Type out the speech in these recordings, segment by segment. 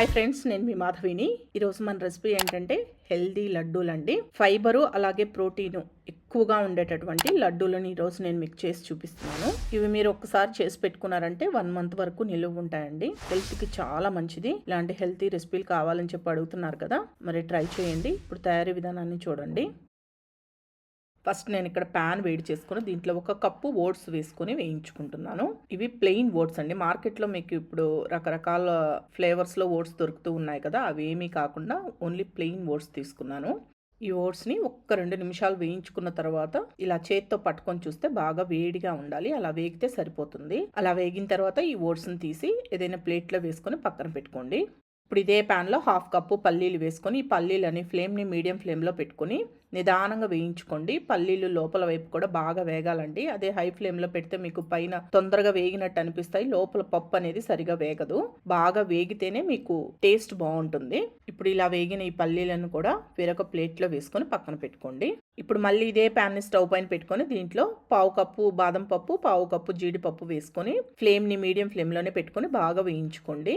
Hi friends నేను మీ మాధవిని. ఈరోజు మన రెసిపీ ఏంటంటే హెల్దీ లడ్డూలు అండి ఫైబరు అలాగే ప్రోటీన్ ఎక్కువగా ఉండేటటువంటి లడ్డూలను ఈరోజు నేను మీకు చేసి చూపిస్తున్నాను. ఇవి మీరు ఒక్కసారి చేసి పెట్టుకున్నారంటే వన్ మంత్ వరకు నిలువ ఉంటాయండి. హెల్త్కి చాలా మంచిది. ఇలాంటి హెల్తీ రెసిపీలు కావాలని చెప్పి అడుగుతున్నారు కదా. మరి ట్రై చేయండి. ఇప్పుడు తయారీ విధానాన్ని చూడండి. ఫస్ట్ నేను ఇక్కడ ప్యాన్ వేడి చేసుకుని దీంట్లో ఒక కప్పు ఓట్స్ వేసుకొని వేయించుకుంటున్నాను. ఇవి ప్లెయిన్ ఓట్స్ అండి. మార్కెట్లో మీకు ఇప్పుడు రకరకాల ఫ్లేవర్స్లో ఓట్స్ దొరుకుతూ ఉన్నాయి కదా అవి ఏమీ కాకుండా ఓన్లీ ప్లెయిన్ ఓట్స్ తీసుకున్నాను. ఈ ఓట్స్ని ఒక్క రెండు నిమిషాలు వేయించుకున్న తర్వాత ఇలా చేత్తో పట్టుకొని చూస్తే బాగా వేడిగా ఉండాలి. అలా వేగితే సరిపోతుంది. అలా వేగిన తర్వాత ఈ ఓట్స్ని తీసి ఏదైనా ప్లేట్లో వేసుకొని పక్కన పెట్టుకోండి. ఇప్పుడు ఇదే ప్యాన్లో హాఫ్ కప్పు పల్లీలు వేసుకొని ఈ పల్లీలని ఫ్లేమ్ని మీడియం ఫ్లేమ్లో పెట్టుకొని నిదానంగా వేయించుకోండి. పల్లీలు లోపల వైపు కూడా బాగా వేగాలండి. అదే హై ఫ్లేమ్లో పెడితే మీకు పైన తొందరగా వేగినట్టు అనిపిస్తాయి. లోపల పప్పు అనేది సరిగా వేగదు. బాగా వేగితేనే మీకు టేస్ట్ బాగుంటుంది. ఇప్పుడు ఇలా వేగిన ఈ పల్లీలను కూడా వేరొక ప్లేట్లో వేసుకొని పక్కన పెట్టుకోండి. ఇప్పుడు మళ్ళీ ఇదే ప్యాన్ని స్టవ్ పైన పెట్టుకొని దీంట్లో పావు కప్పు బాదం పప్పు పావు కప్పు జీడిపప్పు వేసుకొని ఫ్లేమ్ని మీడియం ఫ్లేమ్లోనే పెట్టుకొని బాగా వేయించుకోండి.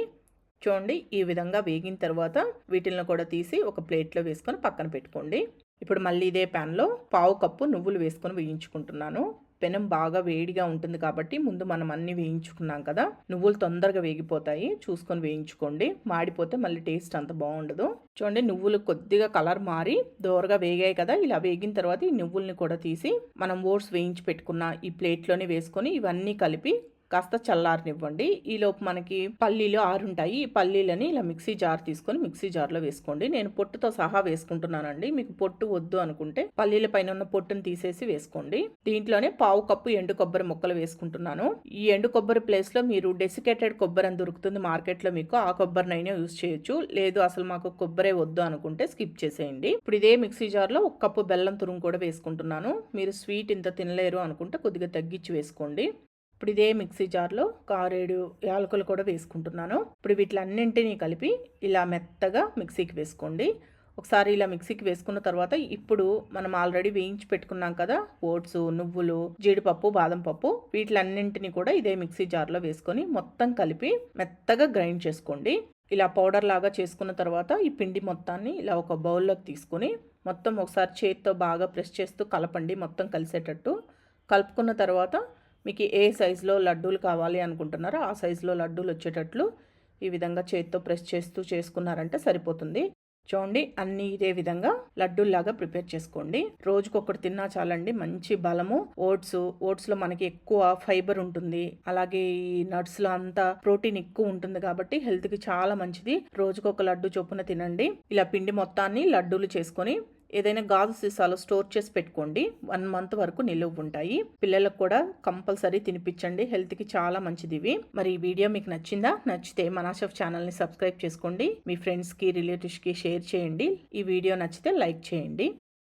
చూడండి ఈ విధంగా వేగిన తర్వాత వీటిని కూడా తీసి ఒక ప్లేట్లో వేసుకొని పక్కన పెట్టుకోండి. ఇప్పుడు మళ్ళీ ఇదే ప్యాన్లో పావు కప్పు నువ్వులు వేసుకొని వేయించుకుంటున్నాను. పెనం బాగా వేడిగా ఉంటుంది కాబట్టి ముందు మనం అన్ని వేయించుకున్నాం కదా నువ్వులు తొందరగా వేగిపోతాయి. చూసుకొని వేయించుకోండి. మాడిపోతే మళ్ళీ టేస్ట్ అంత బాగుండదు. చూడండి నువ్వులు కొద్దిగా కలర్ మారి దోరగా వేగాయి కదా ఇలా వేగిన తర్వాత ఈ నువ్వుల్ని కూడా తీసి మనం ఓట్స్ వేయించి పెట్టుకున్న ఈ ప్లేట్లోనే వేసుకొని ఇవన్నీ కలిపి కాస్త చల్లారనివ్వండి. ఈలోపు మనకి పల్లీలు ఆరుంటాయి. ఈ పల్లీలని ఇలా మిక్సీ జార్ తీసుకొని మిక్సీ జార్లో వేసుకోండి. నేను పొట్టుతో సహా వేసుకుంటున్నానండి. మీకు పొట్టు వద్దు అనుకుంటే పల్లీల పైన ఉన్న పొట్టును తీసేసి వేసుకోండి. దీంట్లోనే పావు కప్పు ఎండు కొబ్బరి ముక్కలు వేసుకుంటున్నాను. ఈ ఎండు కొబ్బరి ప్లేస్లో మీరు డెసికేటెడ్ కొబ్బరి అని దొరుకుతుంది మార్కెట్లో మీకు. ఆ కొబ్బరినైనా యూజ్ చేయొచ్చు. లేదు అసలు మాకు కొబ్బరే వద్దు అనుకుంటే స్కిప్ చేసేయండి. ఇప్పుడు ఇదే మిక్సీ జార్లో ఒక కప్పు బెల్లం తురుము కూడా వేసుకుంటున్నాను. మీరు స్వీట్ ఇంత తినలేరు అనుకుంటే కొద్దిగా తగ్గించి వేసుకోండి. ఇప్పుడు ఇదే మిక్సీ జార్లో కారేడు యాలకులు కూడా వేసుకుంటున్నాను. ఇప్పుడు వీటిలన్నింటినీ కలిపి ఇలా మెత్తగా మిక్సీకి వేసుకోండి. ఒకసారి ఇలా మిక్సీకి వేసుకున్న తర్వాత ఇప్పుడు మనం ఆల్రెడీ వేయించి పెట్టుకున్నాం కదా ఓట్స్ నువ్వులు జీడిపప్పు బాదం పప్పు వీటిలన్నింటినీ కూడా ఇదే మిక్సీ జార్లో వేసుకొని మొత్తం కలిపి మెత్తగా గ్రైండ్ చేసుకోండి. ఇలా పౌడర్ లాగా చేసుకున్న తర్వాత ఈ పిండి మొత్తాన్ని ఇలా ఒక బౌల్లోకి తీసుకొని మొత్తం ఒకసారి చేతితో బాగా ప్రెస్ చేస్తూ కలపండి మొత్తం కలిసేటట్టు. కలుపుకున్న తర్వాత మీకు ఏ సైజులో లడ్డూలు కావాలి అనుకుంటున్నారో ఆ సైజులో లడ్డూలు వచ్చేటట్లు ఈ విధంగా చేతితో ప్రెస్ చేస్తూ చేసుకున్నారంటే సరిపోతుంది. చూడండి అన్ని ఇదే విధంగా లడ్డూల్లాగా ప్రిపేర్ చేసుకోండి. రోజుకొకటి తిన్నా చాలండి మంచి బలము. ఓట్స్ ఓట్స్లో మనకి ఎక్కువ ఫైబర్ ఉంటుంది. అలాగే ఈ నట్స్లో అంతా ప్రోటీన్ ఎక్కువ ఉంటుంది కాబట్టి హెల్త్కి చాలా మంచిది. రోజుకొక లడ్డు చొప్పున తినండి. ఇలా పిండి మొత్తాన్ని లడ్డూలు చేసుకొని ఏదైనా గాజు సీసాలో స్టోర్ చేసి పెట్టుకోండి. వన్ మంత్ వరకు నిలువ ఉంటాయి. పిల్లలకు కూడా కంపల్సరీ తినిపించండి. హెల్త్కి చాలా మంచిది ఇవి. మరి ఈ వీడియో మీకు నచ్చిందా? నచ్చితే మనాషఫ్ ఛానల్ని సబ్స్క్రైబ్ చేసుకోండి. మీ ఫ్రెండ్స్కి రిలేటివ్స్కి షేర్ చేయండి. ఈ వీడియో నచ్చితే లైక్ చేయండి.